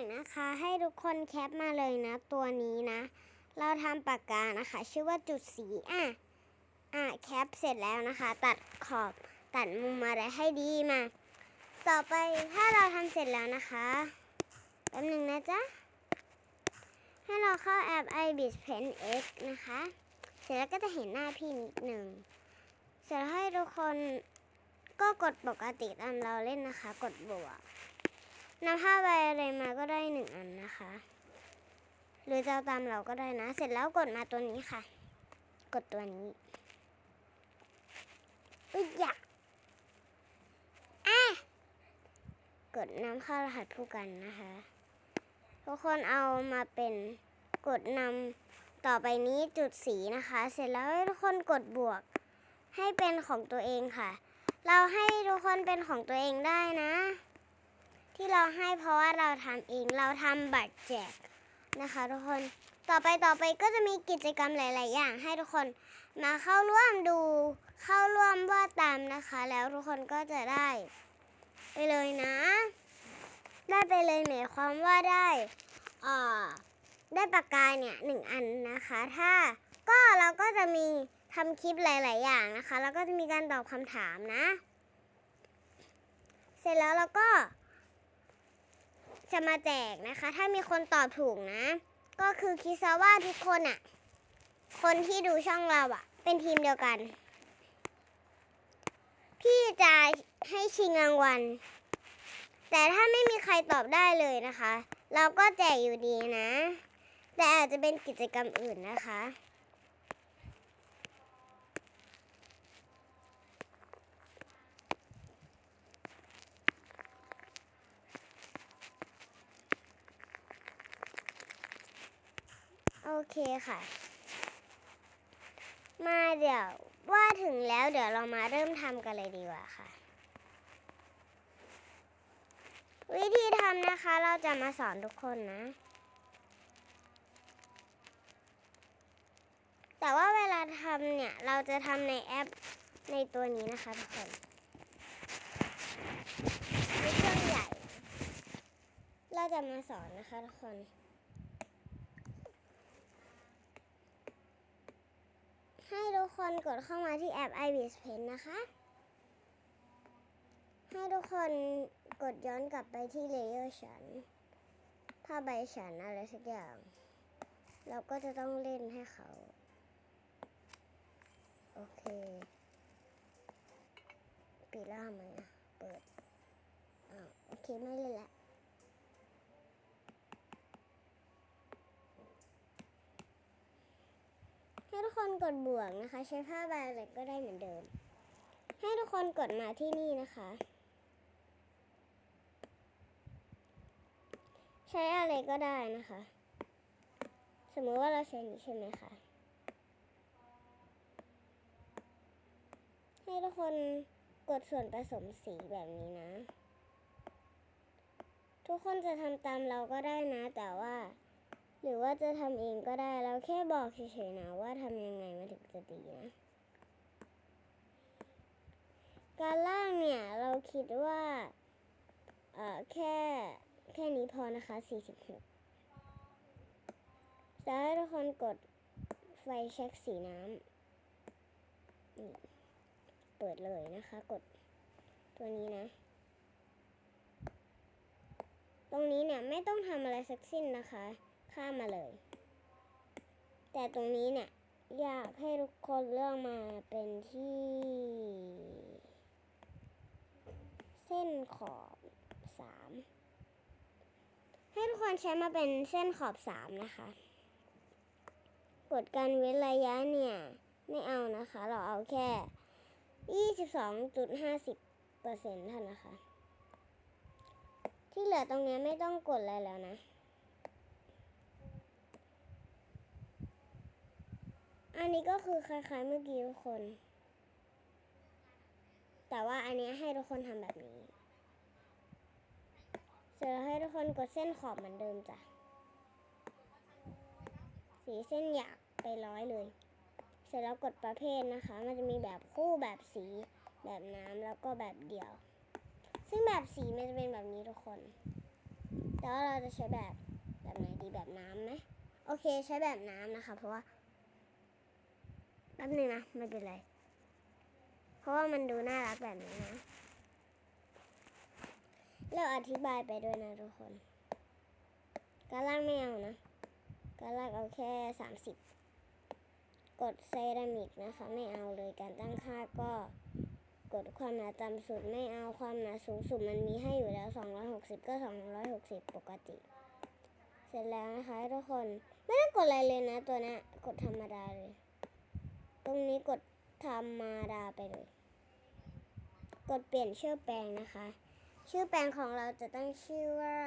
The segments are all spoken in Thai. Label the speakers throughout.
Speaker 1: กนะคะ ให้ทุกคนแคปมาเลยนะ ตัวนี้นะ เราทำปากกานะคะ ชื่อว่าจุดสีอะอะแคปเสร็จแล้วนะคะ ตัดขอบตัดมุมอะไรให้ดีมา ต่อไปถ้าเราทำเสร็จแล้วนะคะแป๊บหนึ่งนะจ๊ะให้เราเข้าแอป iBit Pen X นะคะ เสร็จแล้วก็จะเห็นหน้าพี่นิดหนึ่งเสร็จแล้วให้ทุกคนก็กดปกติตามเราเล่นนะคะ กดบวก นำผ้าใบอะไรมาก็ได้หนึ่งอันนะคะ หรือจะาตามเราก็ได้นะ เสร็จแล้วกดมาตัวนี้ค่ะ กดตัวนี้อุ้ยอยากอะกดนำเข้ารหัสผู้กันนะคะ ทุกคนเอามาเป็นกดนำต่อไปนี้จุดสีนะคะ เสร็จแล้วทุกคนกดบวก ให้เป็นของตัวเองค่ะ เราให้ทุกคนเป็นของตัวเองได้นะ ที่เราให้เพราะว่าเราทำเองเราทำบัตรแจกนะคะทุกคนต่อไปต่อไปก็จะมีกิจกรรมหลาย ๆ อย่างให้ทุกคนมาเข้าร่วมดูเข้าร่วมวาดตามนะคะ แล้วทุกคนก็จะได้ ไปเลยนะ ได้ไปเลยหมายความว่าได้อ่าได้ปากกาเนี่ยหนึ่งอันนะคะ ถ้าก็เราก็จะมีทำคลิปหลาย ๆ อย่างนะคะ แล้วก็จะมีการตอบคำถามนะ เสร็จแล้วเราก็ จะมาแจกนะคะ ถ้ามีคนตอบถูกนะ ก็คือคิดซะว่าทุกคนอะคนที่ดูช่องเราอะเป็นทีมเดียวกัน พี่จะให้ชิงรางวัล แต่ถ้าไม่มีใครตอบได้เลยนะคะ เราก็แจกอยู่ดีนะ แต่อาจจะเป็นกิจกรรมอื่นนะคะ โอเคค่ะ มาเดี๋ยวว่าถึงแล้วเดี๋ยวเรามาเริ่มทำกันเลยดีกว่าค่ะ วิธีทำนะคะเราจะมาสอนทุกคนนะ แต่ว่าเวลาทำเนี่ย เราจะทำในแอปในตัวนี้นะคะทุกคนในเครื่องใหญ่ เราจะมาสอนนะคะทุกคน ให้ทุกคนกดเข้ามาที่แอป iBis Pen นะคะ ให้ทุกคนกดย้อนกลับไปที่เลเยอร์ฉันผ้าใบฉันอะไรสักอย่าง เราก็จะต้องเล่นให้เขา โอเค ปิดแล้วทำไมอะเปิดอ้าโอเค ไม่เล่นละ ให้ทุกคนกดบวกนะคะ ใช้ผ้าใบอะไรก็ได้เหมือนเดิม ให้ทุกคนกดมาที่นี่นะคะ ใช้อะไรก็ได้นะคะ สมมติว่าเราใช้นี้ใช่ไหมคะให้ทุกคนกดส่วนผสมสีแบบนี้นะ ทุกคนจะทำตามเราก็ได้นะ แต่ว่า หรือว่าจะทำเองก็ได้เราแค่บอกเฉยๆนะว่าทำยังไงมันถึงจะดีนะ การล่างเนี่ยเราคิดว่าเอ่อแค่แค่นี้พอนะคะ 46จะให้ทุกคนกดไฟเช็คสีน้ำนี่เปิดเลยนะคะ กดตัวนี้นะ ตรงนี้เนี่ยไม่ต้องทำอะไรสักสิ้นนะคะ ข้ามมาเลย แต่ตรงนี้เนี่ย อยากให้ทุกคนเลือกมาเป็นที่ เส้นขอบสามให้ทุกคนใช้มาเป็นเส้นขอบสามนะคะ กดการเว้นระยะเนี่ย ไม่เอานะคะ เราเอาแค่ยี่สิบสองจุดห้าสิบเปอร์เซ็นต์เท่านั้นนะคะ ที่เหลือตรงนี้ไม่ต้องกดอะไรแล้วนะ อันนี้ก็คือคล้ายๆเมื่อกี้ทุกคน แต่ว่าอันนี้ให้ทุกคนทำแบบนี้ เสร็จแล้วให้ทุกคนกดเส้นขอบเหมือนเดิมจ้ะ สีเส้นหยาบไปร้อยเลย เสร็จแล้วกดประเภทนะคะ มันจะมีแบบคู่แบบสี แบบน้ำแล้วก็แบบเดี่ยว ซึ่งแบบสีมันจะเป็นแบบนี้ทุกคน แต่ว่าเราจะใช้แบบแบบไหนดีแบบน้ำไหมโอเคใช้แบบน้ำนะคะ เพราะว่า แป๊บนึงนะไม่เป็นไร เพราะว่ามันดูน่ารักแบบนี้นะเราอธิบายไปด้วยนะทุกคนการล่างไม่เอานะการล่างเอาแค่30กดเซรามิกนะคะ ไม่เอาเลยการตั้งค่าก็กดความหนาต่ำสุดไม่เอาความหนาสูงสุดมันมีให้อยู่แล้ว 260 ก็ 260 ปกติ เสร็จแล้วนะคะทุกคน ไม่ได้กดอะไรเลยนะตัวนี้กดธรรมดาเลย ตรงนี้กดธรรมดาไปเลย กดเปลี่ยนชื่อแปลงนะคะ ชื่อแปลงของเราจะตั้งชื่อว่า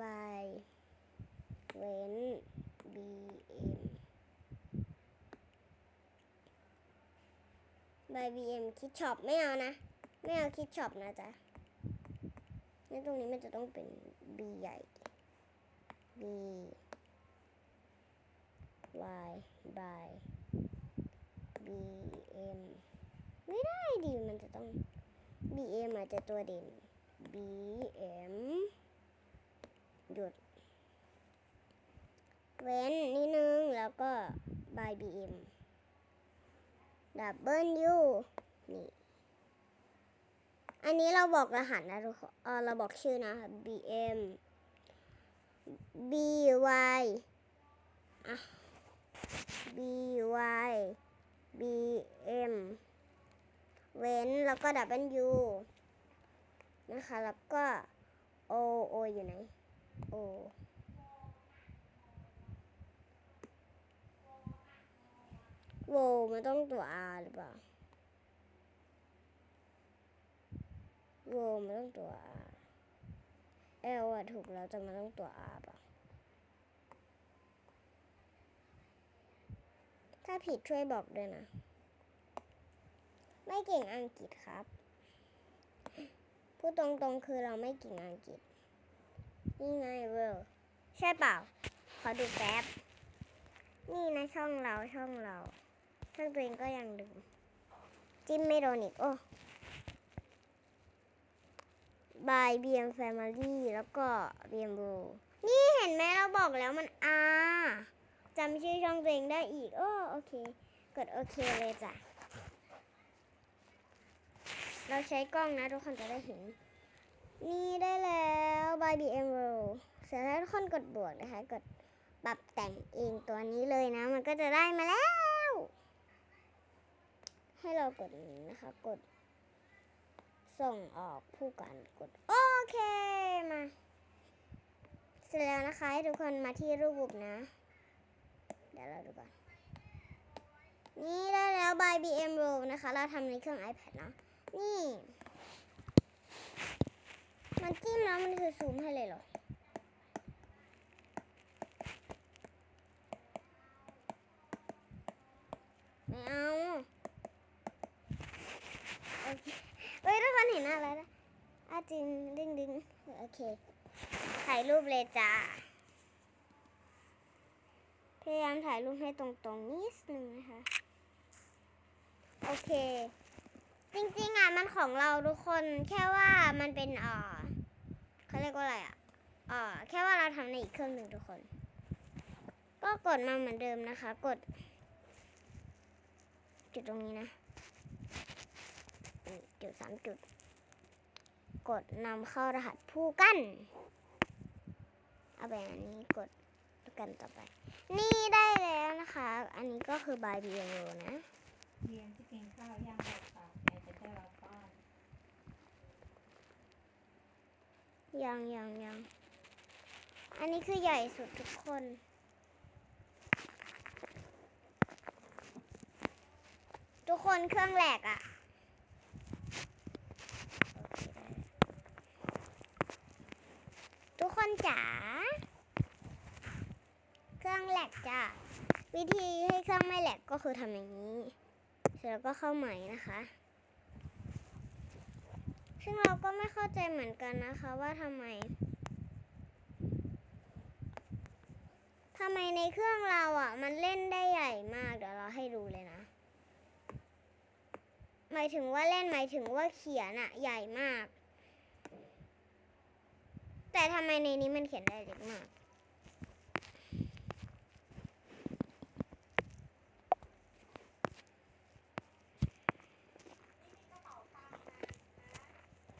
Speaker 1: by เว้น bm by bm คิดช็อปไม่เอานะ ไม่เอาคิดช็อปนะจ๊ะงั้นตรงนี้มันจะต้องเป็น b ใหญ่ b y by bm ไม่ได้ดิมันจะต้อง bm อาจจะตัวเด่น bm หยุด เว้นนิดนึง แล้วก็ by bm ดับเบิลยูนี่ อันนี้เราบอกรหัสนะทุกคนเราบอกชื่อนะคะ B Y by bm เว้นแล้วก็ w นะคะ แล้วก็ o o อยู่ไหน o โวมันต้องตัว r หรือเปล่าโวมันต้องตัว r l อะถูกแล้วแต่มันต้องตัว r เปล่าถ้าผิดช่วยบอกด้วยนะ ไม่เก่งอังกฤษครับ พูดตรงๆคือเราไม่เก่งอังกฤษ นี่ไงเวอร์ใช่เปล่า ขอดูแป๊บ นี่นะช่องเราช่องเรา ช่องตัวเองก็ยังลืมจิ้มไม่โดนอีก โอ้ by BM Family แล้วก็ BM w o นี่เห็นไหมเราบอกแล้วมัน R จำชื่อช่องตัวเองได้อีก โอ้โอเค กดโอเคเลยจ้ะ เราใช้กล้องนะทุกคนจะได้เห็น นี่ได้แล้ว by BM w o เสร็จแล้วทุกคนกดบวกนะคะ กดปรับแต่งเองตัวนี้เลยนะ มันก็จะได้มาแล้ว ให้เรากดนะคะกด ส่งออกผู้กันกด โอเคมา เสร็จแล้วนะคะให้ทุกคนมาที่รูปนะ เดี๋ยวเราดูก่อน นี่ได้แล้ว by BM Roll นะคะ เราทำในเครื่อง iPad เนอะนี่ มันจิ้มแล้วมันคือซูมให้เลยเหรอไม่เอา โอเค เห็นอะไรนะอาจริงดึงดึงโอเค ถ่ายรูปเลยจ้า พยายามถ่ายรูปให้ตรงๆนิดนึงนะคะ โอเค จริงๆอะมันของเราทุกคนแค่ว่ามันเป็นอ่อเขาเรียกว่าอะไรอะอ่อแค่ว่าเราทำในอีกเครื่องหนึ่งทุกคน ก็กดมาเหมือนเดิมนะคะ กด จุดตรงนี้นะจุดสามจุด กดนำเข้ารหัสผู้กั้นเอาแบบนี้กดกันต่อไป นี่ได้แล้วนะคะ อันนี้ก็คือบายบีโอนะ
Speaker 2: เรียนที่กินข้าวย่างกับปากแม่จะได้รับป้อน
Speaker 1: ยังยังยังอันนี้คือใหญ่สุดทุกคนทุกคนเครื่องแหลกอะ่ะโอเคได้แล้ว ทุกคนจ๋า เครื่องแหลกจ้ะ วิธีให้เครื่องไม่แหลกก็คือทำอย่างนี้ เสร็จแล้วก็เข้าใหม่นะคะ ซึ่งเราก็ไม่เข้าใจเหมือนกันนะคะว่าทำไมทำไมในเครื่องเราอะ มันเล่นได้ใหญ่มาก เดี๋ยวเราให้ดูเลยนะ หมายถึงว่าเล่นหมายถึงว่าเขียนอะ ใหญ่มาก แต่ทำไมในนี้มันเขียนได้เล็กมาก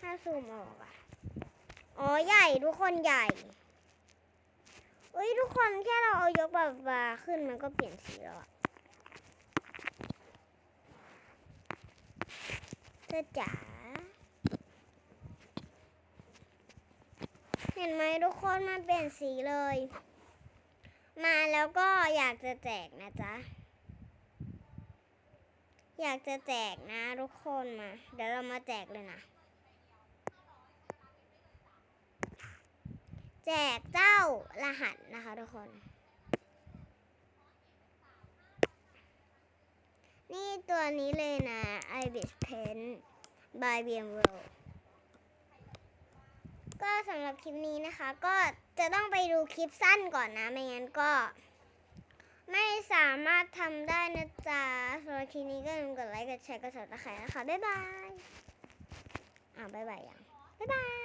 Speaker 1: ถ้าซูมออกอะอ๋อ ใหญ่ ทุกคนใหญ่เอ้ยทุกคนแค่เราเอายกแบบบาขึ้นมันก็เปลี่ยนสีแล้วอะเธอจ๋า เห็นไหมทุกคนมันเปลี่ยนสีเลย มาแล้วก็อยากจะแจกนะจ๊ะ อยากจะแจกนะทุกคนมา เดี๋ยวเรามาแจกเลยนะ แจกเจ้ารหัสนะคะทุกคน นี่ตัวนี้เลยนะ Ibis Pen by VMworld ก็สำหรับคลิปนี้นะคะ ก็จะต้องไปดูคลิปสั้นก่อนนะ ไม่งั้นก็ ไม่สามารถทำได้นะจ๊ะสำหรับคลิปนี้ก็อย่าลืมกดไลค์กดแชร์กด subscribe นะคะ บ๊ายบายอ่าบ๊ายบายยังบ๊ายบาย